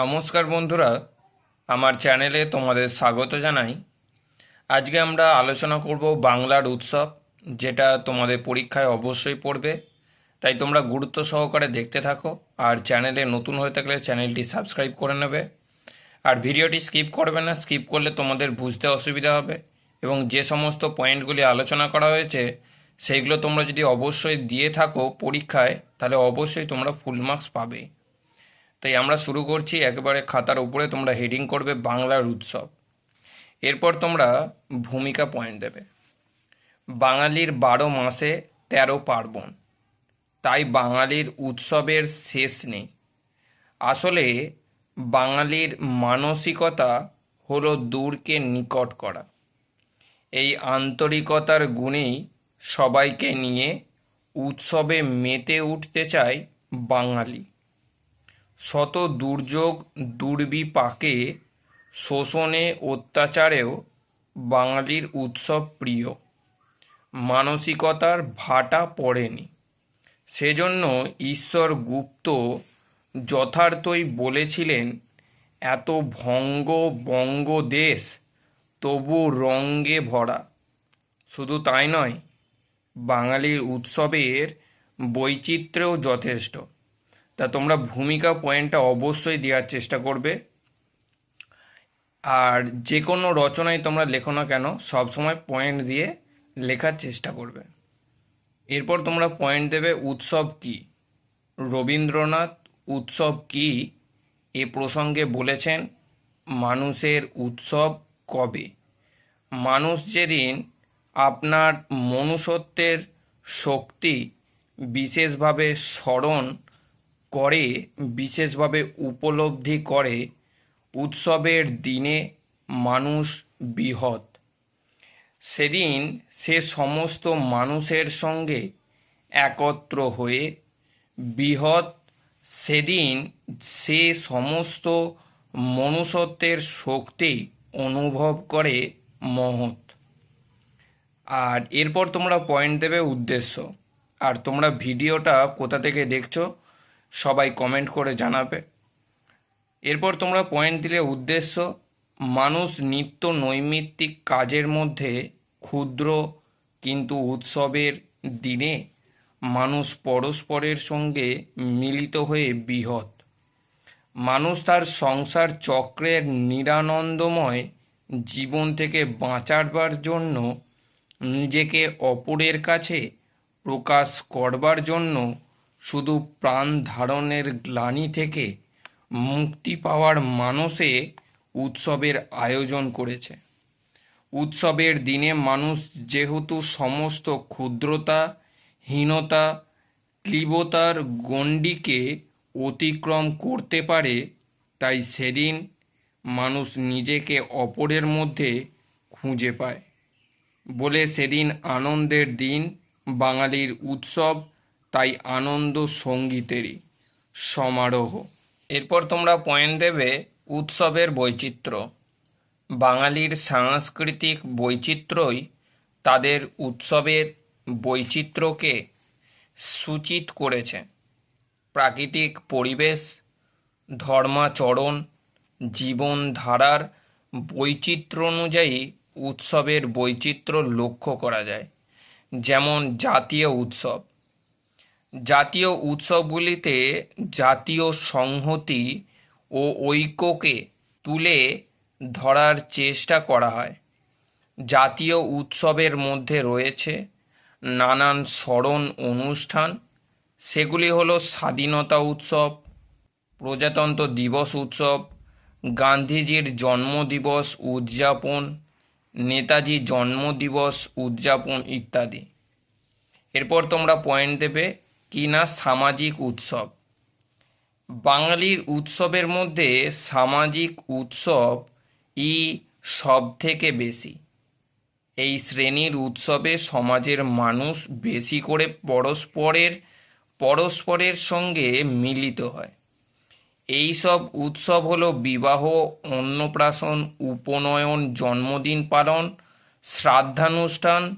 নমস্কার বন্ধুরা, আমার চ্যানেলে তোমাদের স্বাগত জানাই। আজকে আমরা আলোচনা করব বাংলার উৎসব, যেটা তোমাদের পরীক্ষায় অবশ্যই পড়বে। তাই তোমরা গুরুত্ব সহকারে দেখতে থাকো, আর চ্যানেলে নতুন হয়ে থাকলে চ্যানেলটি সাবস্ক্রাইব করে নেবে। আর ভিডিওটি স্কিপ করবে না, স্কিপ করলে তোমাদের বুঝতে অসুবিধা হবে। এবং যে সমস্ত পয়েন্টগুলি আলোচনা করা হয়েছে, সেইগুলো তোমরা যদি অবশ্যই দিয়ে থাকো পরীক্ষায়, তাহলে অবশ্যই তোমরা ফুল মার্কস পাবে। তাই আমরা শুরু করছি একেবারে খাতার উপরে, তোমরা হেডিং করবে বাংলার উৎসব। এরপর তোমরা ভূমিকা পয়েন্ট দেবে। বাঙালির বারো মাসে তেরো পার্বণ। তাই বাঙালির উৎসবের শেষ নেই। আসলে বাঙালির মানসিকতা হলো দূরকে নিকট করা। এই আন্তরিকতার গুণেই সবাইকে নিয়ে উৎসবে মেতে উঠতে চায় বাঙালি। শত দুর্যোগ দুর্বিপাকে শোষণে অত্যাচারেও বাঙালির উৎসব প্রিয়। মানসিকতার ভাটা পড়েনি। সেজন্য ঈশ্বর গুপ্ত যথার্থই বলেছিলেন, এত ভঙ্গ বঙ্গ দেশ, তবু রঙ্গে ভরা। শুধু তাই নয়, বাঙালির উৎসবের বৈচিত্র্যও যথেষ্ট। তা তোমরা ভূমিকা পয়েন্টটা অবশ্যই দেওয়ার চেষ্টা করবে। আর যে কোনো রচনায় তোমরা লেখো না কেন সবসময় পয়েন্ট দিয়ে লেখার চেষ্টা করবে। এরপর তোমরা পয়েন্ট দেবে উৎসব কি? রবীন্দ্রনাথ উৎসব কি? এ প্রসঙ্গে বলেছেন, মানুষের উৎসব কবে? মানুষ যেদিন আপনার মনুষ্যত্বের শক্তি বিশেষভাবে স্মরণ করে, বিশেষভাবে উপলব্ধি করে, উৎসবের দিনে মানুষ বৃহৎ। সেদিন সে সমস্ত মানুষের সঙ্গে একত্র হয়ে বৃহৎ, সেদিন সে সমস্ত মনুষ্যত্বের শক্তি অনুভব করে মহৎ। আর এরপর তোমরা পয়েন্ট দেবে উদ্দেশ্য। আর তোমরা ভিডিওটা কোথা থেকে দেখছ সবাই কমেন্ট করে জানাবে। এরপর তোমরা পয়েন্ট দিলে উদ্দেশ্য, মানুষ নিত্য নৈমিত্তিক কাজের মধ্যে ক্ষুদ্র কিন্তু উৎসবের দিনে মানুষ পরস্পরের সঙ্গে মিলিত হয়ে বৃহৎ। মানুষ তার সংসার চক্রের নিরানন্দময় জীবন থেকে বাঁচাবার জন্য নিজেকে অপরের কাছে প্রকাশ করবার জন্য শুধু প্রাণ ধারণের গ্লানি থেকে মুক্তি পাওয়ার মানসে উৎসবের আয়োজন করেছে। উৎসবের দিনে মানুষ যেহেতু সমস্ত ক্ষুদ্রতা, হীনতা, ক্লীবতার গণ্ডিকে অতিক্রম করতে পারে, তাই সেদিন মানুষ নিজেকে অপরের মধ্যে খুঁজে পায় বলে সেদিন আনন্দের দিন বাঙালির উৎসব তাই আনন্দ সঙ্গীতেরই সমারোহ। এরপর তোমরা পয়েন্ট দেবে উৎসবের বৈচিত্র্য। বাঙালির সাংস্কৃতিক বৈচিত্র্যই তাদের উৎসবের বৈচিত্র্যকে সূচিত করেছে। প্রাকৃতিক পরিবেশ, ধর্মাচরণ, জীবনধারার বৈচিত্র্য অনুযায়ী উৎসবের বৈচিত্র্য লক্ষ্য করা যায়। যেমন জাতীয় উৎসব জাতীয় উৎসবগুলিতে জাতীয় সংহতি ও ঐক্যকে তুলে ধরার চেষ্টা করা হয়। জাতীয় উৎসবের মধ্যে রয়েছে নানান স্মরণ অনুষ্ঠান। সেগুলি হলো স্বাধীনতা উৎসব, প্রজাতন্ত্র দিবস উৎসব, গান্ধীজির জন্মদিবস উদযাপন, নেতাজি জন্মদিবস উদযাপন ইত্যাদি। এরপর তোমরা পয়েন্ট দেবে কি না সামাজিক উৎসব। বাঙালির উৎসবের মধ্যে সামাজিক উৎসব ই সব থেকে বেশি। এই শ্রেণির উৎসবে সমাজের মানুষ বেশি করে পরস্পরের পরস্পরের সঙ্গে মিলিত হয়। এই সব উৎসব হলো বিবাহ, অন্নপ্রাশন, উপনয়ন, জন্মদিন পালন, শ্রাদ্ধানুষ্ঠান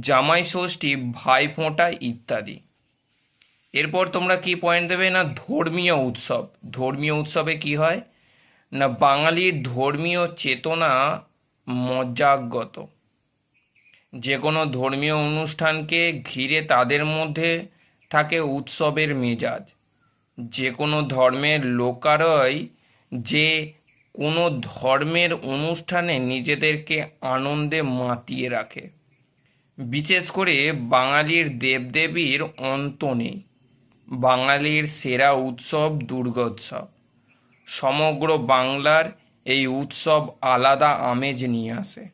জামাই ষষ্ঠী ভাইফোঁটা ইত্যাদি। এরপর তোমরা কি পয়েন্ট দেবে? না, ধর্মীয় উৎসব। ধর্মীয় উৎসবে কি হয়? না বাঙালির ধর্মীয় চেতনা মজ্জাগত। যে কোনো ধর্মীয় অনুষ্ঠানকে ঘিরে তাদের মধ্যে থাকে উৎসবের মেজাজ। যে কোনো ধর্মের লোকারই যে কোনো ধর্মের অনুষ্ঠানে নিজেদেরকে আনন্দে মাতিয়ে রাখে। বিশেষ করে বাঙালির দেবদেবীর অন্ত নেই। বাঙালির সেরা উৎসব দুর্গোৎসব। সমগ্র বাংলার এই উৎসব আলাদা আমেজ নিয়ে আসে।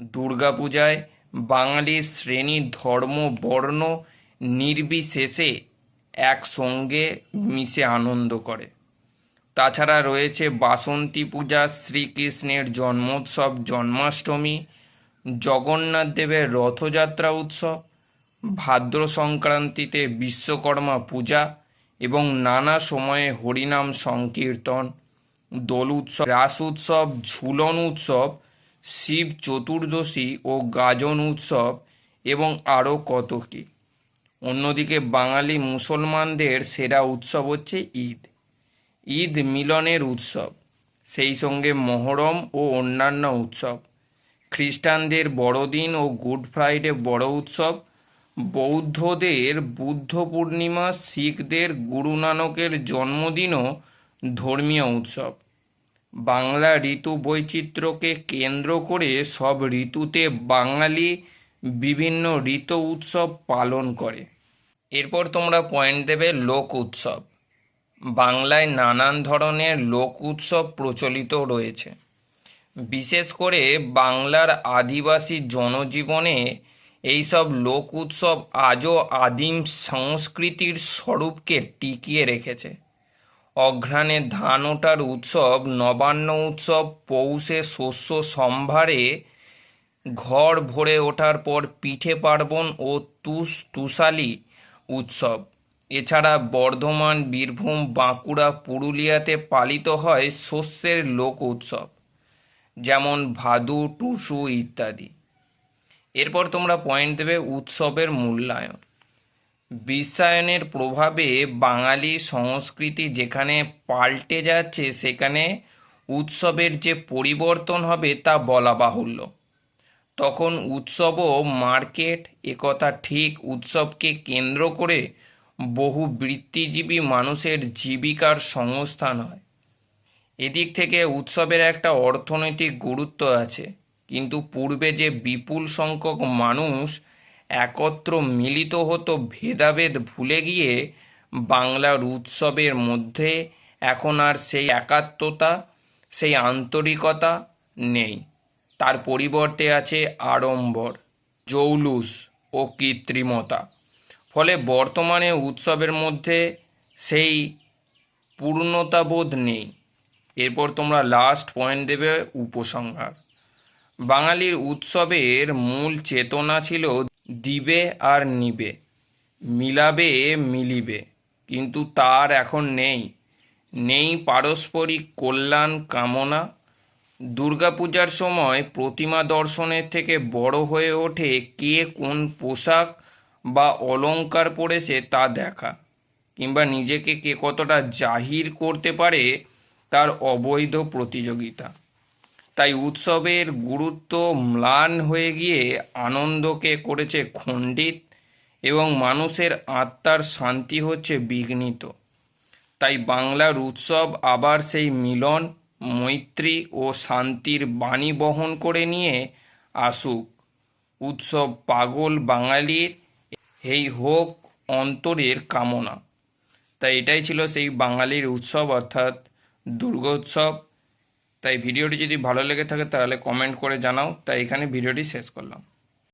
দুর্গাপূজায় বাঙালির শ্রেণি, ধর্ম, বর্ণ নির্বিশেষে একসঙ্গে মিশে আনন্দ করে। তাছাড়া রয়েছে বাসন্তী পূজা, শ্রীকৃষ্ণের জন্মোৎসব, জন্মাষ্টমী, জগন্নাথ দেবের রথযাত্রা উৎসব ভাদ্র সংক্রান্তিতে বিশ্বকর্মা পূজা এবং নানা সময়ে হরিনাম সংকীর্তন, দোল উৎসব, রাস উৎসব, ঝুলন উৎসব, শিব চতুর্দশী ও গাজন উৎসব এবং আরও কত কী। অন্যদিকে বাঙালি মুসলমানদের সেরা উৎসব হচ্ছে ঈদ। ঈদ মিলনের উৎসব, সেই সঙ্গে মহরম ও অন্যান্য উৎসব। খ্রিস্টানদের বড়দিন ও গুড ফ্রাইডে বড় উৎসব বৌদ্ধদের বুদ্ধ পূর্ণিমা, শিখদের গুরু নানকের জন্মদিনও ধর্মীয় উৎসব। বাংলা ঋতু বৈচিত্র্যকে কেন্দ্র করে সব ঋতুতে বাঙালি বিভিন্ন ঋতু উৎসব পালন করে। এরপর তোমরা পয়েন্ট দেবে লোক উৎসব। বাংলায় নানান ধরনের লোক উৎসব প্রচলিত রয়েছে। বিশেষ করে বাংলার আদিবাসী জনজীবনে এইসব লোক উৎসব আজও আদিম সংস্কৃতির স্বরূপকে টিকিয়ে রেখেছে। অঘ্রাণে ধান ওঠার উৎসব, নবান্ন উৎসব, পৌষে শস্য সম্ভারে ঘর ভরে ওঠার পর পিঠে পার্বণ ও তুষ তুষালি উৎসব। এছাড়া বর্ধমান, বীরভূম, বাঁকুড়া, পুরুলিয়াতে পালিত হয় শস্যের লোক উৎসব, যেমন ভাদু, টুসু ইত্যাদি। এরপর তোমরা পয়েন্ট দেবে উৎসবের মূল্যায়ন। বিশ্বায়নের প্রভাবে বাঙালি সংস্কৃতি যেখানে পাল্টে যাচ্ছে, সেখানে উৎসবের যে পরিবর্তন হবে তা বলা বাহুল্য। তখন উৎসবও মার্কেট, একথা ঠিক, উৎসবকে কেন্দ্র করে বহু বৃত্তিজীবী মানুষের জীবিকার সংস্থান হয়। এদিক থেকে উৎসবের একটা অর্থনৈতিক গুরুত্ব আছে। কিন্তু পূর্বে যে বিপুল সংখ্যক মানুষ একত্র মিলিত হতো ভেদাভেদ ভুলে গিয়ে, বাংলার উৎসবের মধ্যে এখন আর সেই একাত্মতা, সেই আন্তরিকতা নেই। তার পরিবর্তে আছে আড়ম্বর, জৌলুস ও কৃত্রিমতা। ফলে বর্তমানে উৎসবের মধ্যে সেই পূর্ণতাবোধ নেই। এরপর তোমরা লাস্ট পয়েন্ট দেবে উপসংহার। বাঙালির উৎসবের মূল চেতনা ছিল দিবে আর নিবে, মিলাবে, মিলিবে। কিন্তু তার এখন নেই। নেই পারস্পরিক কল্যাণ কামনা। দুর্গাপূজার সময় প্রতিমা দর্শনের থেকে বড় হয়ে ওঠে কে কোন পোশাক বা অলংকার পরেছে তা দেখা, কিংবা নিজেকে কে কতটা জাহির করতে পারে তার অবৈধ প্রতিযোগিতা। তাই উৎসবের গুরুত্ব ম্লান হয়ে গিয়ে আনন্দকে করেছে খণ্ডিত এবং মানুষের আত্মার শান্তি হচ্ছে বিঘ্নিত। তাই বাংলার উৎসব আবার সেই মিলন, মৈত্রী ও শান্তির বাণী বহন করে নিয়ে আসুক। উৎসব পাগল বাঙালির এই হোক অন্তরের কামনা। তাই এটাই ছিল সেই বাঙালির উৎসব অর্থাৎ দুর্গোৎসব। তাই ভিডিওটি যদি ভালো লেগে থাকে তাহলে কমেন্ট করে জানাও। তাই এখানে ভিডিওটি শেষ করলাম।